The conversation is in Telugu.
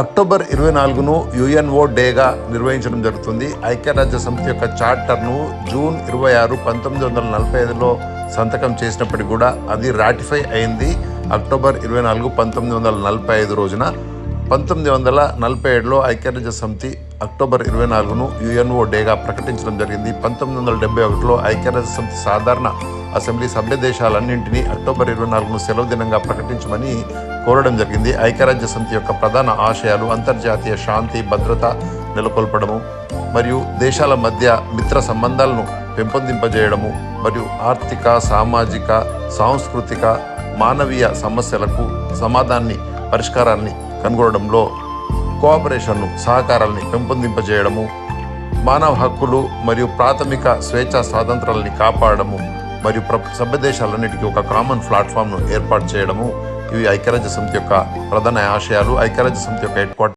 అక్టోబర్ ఇరవై నాలుగును యుఎన్ఓ డేగా నిర్వహించడం జరుగుతుంది. ఐక్యరాజ్య సమితి యొక్క చార్టర్ను జూన్ ఇరవై ఆరు పంతొమ్మిది వందల నలభై ఐదులో సంతకం చేసినప్పటికీ కూడా అది రాటిఫై అయింది. అక్టోబర్ ఇరవై నాలుగు పంతొమ్మిది వందల నలభై ఐదు రోజున పంతొమ్మిది వందల నలభై ఏడులో ఐక్యరాజ్య సమితి అక్టోబర్ ఇరవై నాలుగును యుఎన్ఓ డేగా ప్రకటించడం జరిగింది. పంతొమ్మిది వందల డెబ్బై ఒకటిలో ఐక్యరాజ్య సమితి సాధారణ అసెంబ్లీ సభ్య దేశాలన్నింటినీ అక్టోబర్ ఇరవై నాలుగును సెలవు దినంగా ప్రకటించమని కోరడం జరిగింది. ఐక్యరాజ్య సమితి యొక్క ప్రధాన ఆశయాలు అంతర్జాతీయ శాంతి భద్రత నెలకొల్పడము మరియు దేశాల మధ్య మిత్ర సంబంధాలను పెంపొందింపజేయడము మరియు ఆర్థిక సామాజిక సాంస్కృతిక మానవీయ సమస్యలకు సమాధాన్ని పరిష్కారాన్ని కనుగొనడంలో కోఆపరేషన్ను సహకారాల్ని పెంపొందింపజేయడము మానవ హక్కులు మరియు ప్రాథమిక స్వేచ్ఛా స్వాతంత్రాలని కాపాడము మరియు ప్ర సభ్య దేశాలన్నిటికీ ఒక కామన్ ప్లాట్ఫామ్ను ఏర్పాటు చేయడము ఇవి ఐక్యరాజ్య సమితి యొక్క ప్రధాన ఆశయాలు. ఐక్యరాజ్య సమితి యొక్క హెడ్ క్వార్టర్